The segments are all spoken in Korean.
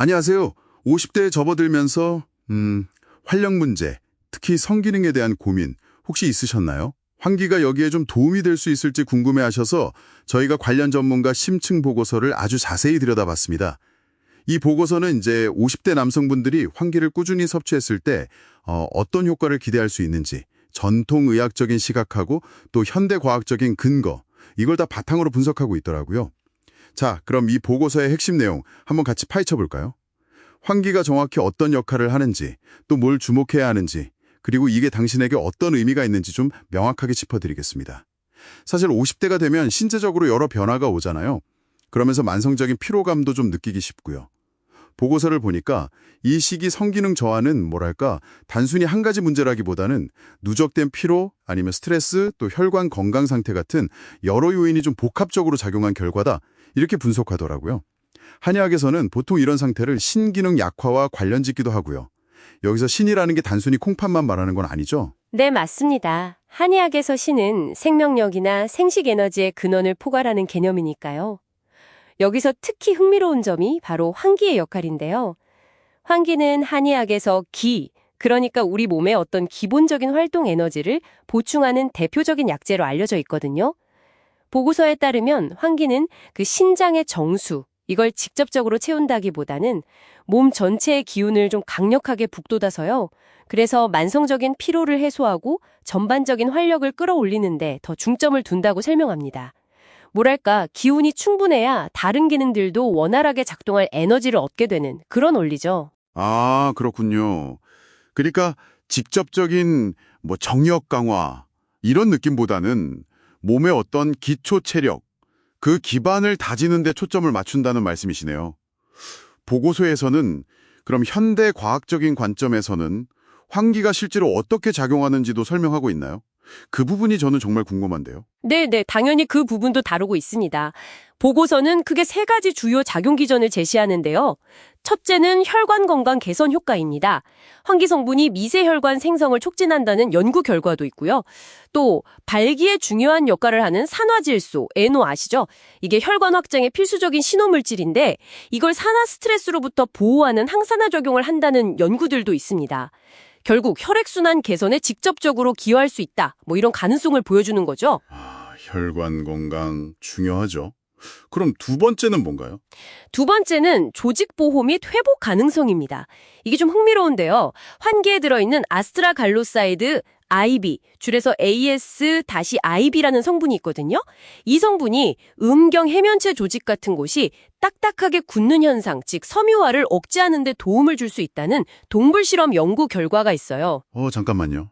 안녕하세요. 50대에 접어들면서 음, 활력 문제, 특히 성기능에 대한 고민 혹시 있으셨나요? 환기가 여기에 좀 도움이 될 수 있을지 궁금해하셔서 저희가 관련 전문가 심층 보고서를 아주 자세히 들여다봤습니다. 이 보고서는 이제 50대 남성분들이 환기를 꾸준히 섭취했을 때 어, 어떤 효과를 기대할 수 있는지 전통의학적인 시각하고 또 현대과학적인 근거 이걸 다 바탕으로 분석하고 있더라고요. 자, 그럼 이 보고서의 핵심 내용 한번 같이 파헤쳐 볼까요? 환기가 정확히 어떤 역할을 하는지, 또 뭘 주목해야 하는지, 그리고 이게 당신에게 어떤 의미가 있는지 좀 명확하게 짚어드리겠습니다. 사실 50대가 되면 신체적으로 여러 변화가 오잖아요. 그러면서 만성적인 피로감도 좀 느끼기 쉽고요. 보고서를 보니까 이 시기 성기능 저하는 뭐랄까 단순히 한 가지 문제라기보다는 누적된 피로 아니면 스트레스 또 혈관 건강 상태 같은 여러 요인이 좀 복합적으로 작용한 결과다 이렇게 분석하더라고요. 한의학에서는 보통 이런 상태를 신기능 약화와 관련 짓기도 하고요. 여기서 신이라는 게 단순히 콩팥만 말하는 건 아니죠. 네, 맞습니다. 한의학에서 신은 생명력이나 생식 에너지의 근원을 포괄하는 개념이니까요. 여기서 특히 흥미로운 점이 바로 환기의 역할인데요. 환기는 한의학에서 기, 그러니까 우리 몸의 어떤 기본적인 활동 에너지를 보충하는 대표적인 약재로 알려져 있거든요. 보고서에 따르면 환기는 그 신장의 정수, 이걸 직접적으로 채운다기보다는 몸 전체의 기운을 좀 강력하게 북돋아서요. 그래서 만성적인 피로를 해소하고 전반적인 활력을 끌어올리는데 더 중점을 둔다고 설명합니다. 뭐랄까, 기운이 충분해야 다른 기능들도 원활하게 작동할 에너지를 얻게 되는 그런 원리죠. 아, 그렇군요. 그러니까 직접적인 뭐 정력 강화 이런 느낌보다는 몸의 어떤 기초 체력, 그 기반을 다지는 데 초점을 맞춘다는 말씀이시네요. 보고서에서는 그럼 현대 과학적인 관점에서는 환기가 실제로 어떻게 작용하는지도 설명하고 있나요? 그 부분이 저는 정말 궁금한데요. 네, 네, 당연히 그 부분도 다루고 있습니다. 보고서는 크게 세 가지 주요 작용 기전을 제시하는데요. 첫째는 혈관 건강 개선 효과입니다. 환기 성분이 미세 혈관 생성을 촉진한다는 연구 결과도 있고요. 또 발기에 중요한 역할을 하는 산화질소, 에노 아시죠? 이게 혈관 확장의 필수적인 신호물질인데 이걸 산화 스트레스로부터 보호하는 항산화 작용을 한다는 연구들도 있습니다. 결국 혈액순환 개선에 직접적으로 기여할 수 있다. 뭐 이런 가능성을 보여주는 거죠. 아, 혈관 건강 중요하죠. 그럼 두 번째는 뭔가요? 두 번째는 조직 보호 및 회복 가능성입니다. 이게 좀 흥미로운데요. 환기에 들어있는 아스트라갈로사이드 IB, 줄여서 AS-IB라는 성분이 있거든요. 이 성분이 음경 해면체 조직 같은 곳이 딱딱하게 굳는 현상, 즉 섬유화를 억제하는 데 도움을 줄 수 있다는 동물 실험 연구 결과가 있어요. 어, 잠깐만요.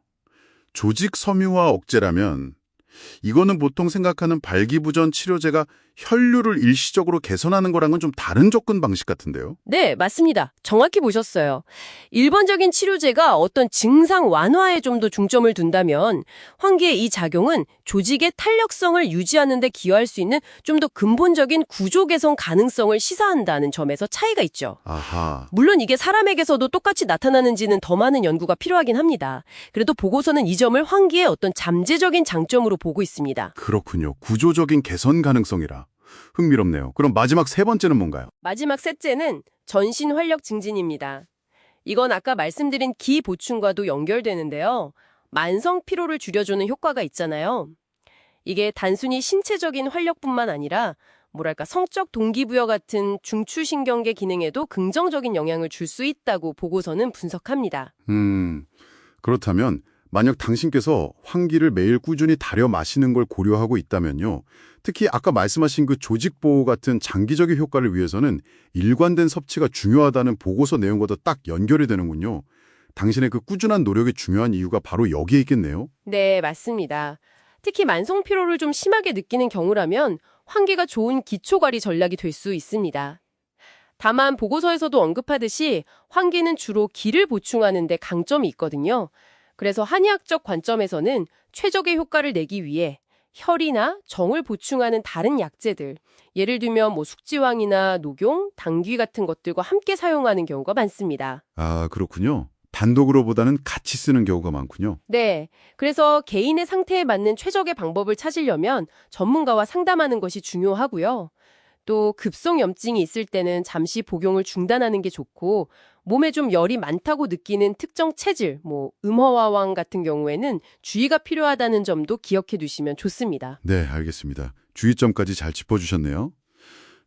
조직 섬유화 억제라면 이거는 보통 생각하는 발기부전 치료제가 혈류를 일시적으로 개선하는 거랑은 좀 다른 접근 방식 같은데요. 네, 맞습니다. 정확히 보셨어요. 일반적인 치료제가 어떤 증상 완화에 좀 더 중점을 둔다면 환기의 이 작용은 조직의 탄력성을 유지하는 데 기여할 수 있는 좀 더 근본적인 구조 개선 가능성을 시사한다는 점에서 차이가 있죠. 아하. 물론 이게 사람에게서도 똑같이 나타나는지는 더 많은 연구가 필요하긴 합니다. 그래도 보고서는 이 점을 환기의 어떤 잠재적인 장점으로 보고 있습니다. 그렇군요. 구조적인 개선 가능성이라. 흥미롭네요. 그럼 마지막 세 번째는 뭔가요? 마지막 셋째는 전신 활력 증진입니다. 이건 아까 말씀드린 기 보충과도 연결되는데요. 만성 피로를 줄여주는 효과가 있잖아요. 이게 단순히 신체적인 활력뿐만 아니라 뭐랄까 성적 동기부여 같은 중추신경계 기능에도 긍정적인 영향을 줄 수 있다고 보고서는 분석합니다. 음, 그렇다면 만약 당신께서 환기를 매일 꾸준히 다려 마시는 걸 고려하고 있다면요. 특히 아까 말씀하신 그 조직 보호 같은 장기적인 효과를 위해서는 일관된 섭취가 중요하다는 보고서 내용과도 딱 연결이 되는군요. 당신의 그 꾸준한 노력이 중요한 이유가 바로 여기에 있겠네요. 네, 맞습니다. 특히 만성 피로를 좀 심하게 느끼는 경우라면 환기가 좋은 기초관리 전략이 될 수 있습니다. 다만 보고서에서도 언급하듯이 환기는 주로 기를 보충하는 데 강점이 있거든요. 그래서 한의학적 관점에서는 최적의 효과를 내기 위해 혈이나 정을 보충하는 다른 약재들, 예를 들면 뭐 숙지황이나 녹용, 당귀 같은 것들과 함께 사용하는 경우가 많습니다. 아, 그렇군요. 단독으로보다는 같이 쓰는 경우가 많군요. 네. 그래서 개인의 상태에 맞는 최적의 방법을 찾으려면 전문가와 상담하는 것이 중요하고요. 또 급성 염증이 있을 때는 잠시 복용을 중단하는 게 좋고 몸에 좀 열이 많다고 느끼는 특정 체질, 뭐 음허와왕 같은 경우에는 주의가 필요하다는 점도 기억해 두시면 좋습니다. 네, 알겠습니다. 주의점까지 잘 짚어주셨네요.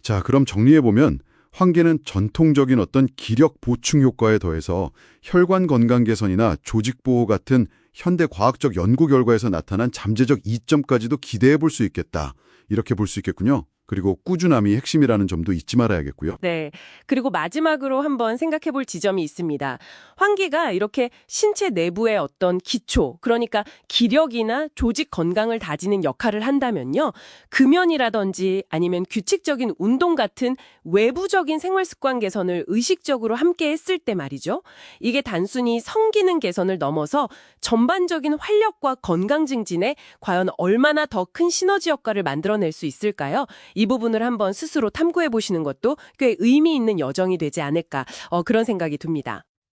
자, 그럼 정리해보면 환기는 전통적인 어떤 기력 보충 효과에 더해서 혈관 건강 개선이나 조직 보호 같은 현대 과학적 연구 결과에서 나타난 잠재적 이점까지도 기대해 볼 수 있겠다. 이렇게 볼 수 있겠군요. 그리고 꾸준함이 핵심이라는 점도 잊지 말아야겠고요. 네. 그리고 마지막으로 한번 생각해 볼 지점이 있습니다. 환기가 이렇게 신체 내부의 어떤 기초, 그러니까 기력이나 조직 건강을 다지는 역할을 한다면요. 금연이라든지 아니면 규칙적인 운동 같은 외부적인 생활 습관 개선을 의식적으로 함께 했을 때 말이죠. 이게 단순히 성기능 개선을 넘어서 전반적인 활력과 건강 증진에 과연 얼마나 더 큰 시너지 효과를 만들어낼 수 있을까요? 이 부분을 한번 스스로 탐구해 보시는 것도 꽤 의미 있는 여정이 되지 않을까 어, 그런 생각이 듭니다.